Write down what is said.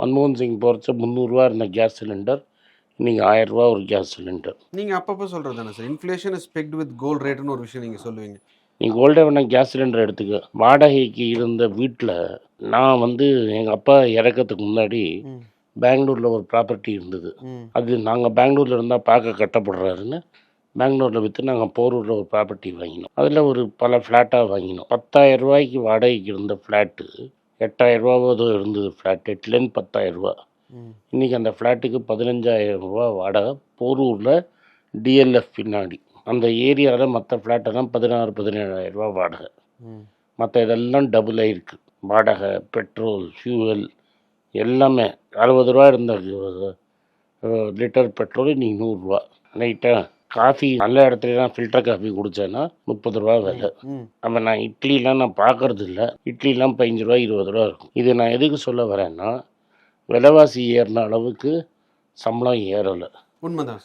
மன்மோகன் சிங் போகிறச்ச முந்நூறுரூவா இருந்த கேஸ் சிலிண்டர் இன்றைக்கி ஆயிரரூவா ஒரு கேஸ் சிலிண்டர். நீங்கள் அப்பப்போ சொல்கிறது தானே sir. Inflation is pegged with gold ரேட்னு ஒரு விஷயம் நீங்கள் சொல்லுவீங்க. நீ கோல்டே வேணா கேஸ் சிலிண்டர் எடுத்துக்க. வாடகைக்கு இருந்த வீட்டில் நான் வந்து எங்கள் அப்பா இறக்கறதுக்கு முன்னாடி பெங்களூரில் ஒரு ப்ராப்பர்ட்டி இருந்தது. அது நாங்கள் பெங்களூரில் இருந்தால் பார்க்க கட்டப்படுறாருன்னு பெங்களூரில் விற்று நாங்கள் போரூரில் ஒரு ப்ராப்பர்ட்டி வாங்கினோம். அதில் ஒரு பல ஃப்ளாட்டாக வாங்கினோம். பத்தாயிரம் ரூபாய்க்கு வாடகைக்கு இருந்த ஃப்ளாட்டு எட்டாயிரம் ரூபாவோ இருந்தது ஃப்ளாட் எட்டுலேருந்து பத்தாயிரம் ரூபா ம். இன்றைக்கி அந்த ஃப்ளாட்டுக்கு பதினஞ்சாயிரம் ரூபா வாடகை. போரூரில் டிஎல்எஃப் பின்னாடி. அந்த ஏரியாவில் மற்ற ஃப்ளாட்டெல்லாம் பதினாறு பதினேழாயிரம் ரூபா வாடகை மற்ற இதெல்லாம் டபுள் ஆயிருக்கு. வாடகை பெட்ரோல் ஃபியூவல் எல்லாமே. அறுபது ரூபா இருந்த லிட்டர் பெட்ரோல் இன்னைக்கு நூறுரூவா ரைட்டா காஃபி நல்ல இடத்துலலாம் ஃபில்டர் காஃபி குடித்தேன்னா முப்பது ரூபா விலை. அப்போ நான் இட்லிலாம் நான் பார்க்கறது இல்லை இட்லிலாம் பதினஞ்சு ரூபா இருபது ரூபா இருக்கும். இது நான் எதுக்கு சொல்ல வரேன்னா விலைவாசி ஏறின அளவுக்கு சம்பளம் ஏறலை. உண்மைதான்